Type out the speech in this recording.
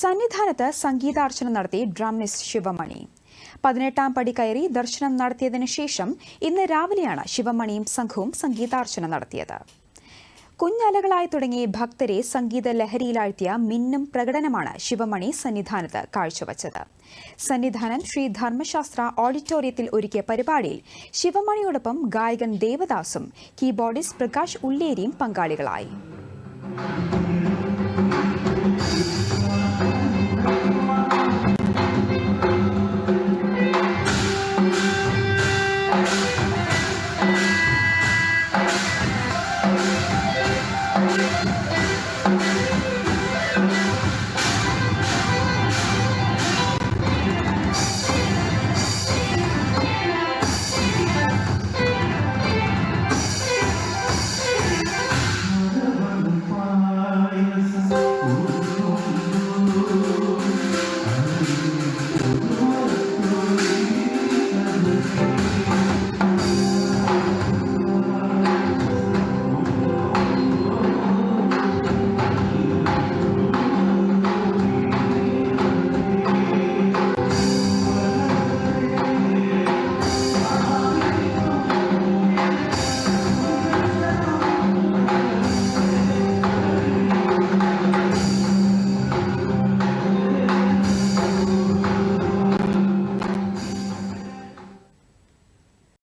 സന്നിധാനത്ത് സംഗീതാർച്ചന നടത്തി ഡ്രംനിസ്റ്റ് ശിവമണി. പതിനെട്ടാം പടി കയറി ദർശനം നടത്തിയതിനു ശേഷം ഇന്ന് രാവിലെയാണ് ശിവമണിയും സംഘവും സംഗീതാർച്ചന നടത്തിയത്. കുഞ്ഞലകളായി തുടങ്ങി ഭക്തരെ സംഗീത ലഹരിയിലാഴ്ത്തിയ മിന്നും പ്രകടനമാണ് ശിവമണി സന്നിധാനത്ത് കാഴ്ചവച്ചത്. സന്നിധാനം ശ്രീ ധർമ്മശാസ്ത്ര ഓഡിറ്റോറിയത്തിൽ ഒരുക്കിയ പരിപാടിയിൽ ശിവമണിയോടൊപ്പം ഗായകൻ ദേവദാസും കീബോർഡിസ്റ്റ് പ്രകാശ് ഉള്ളേരിയും പങ്കാളികളായി.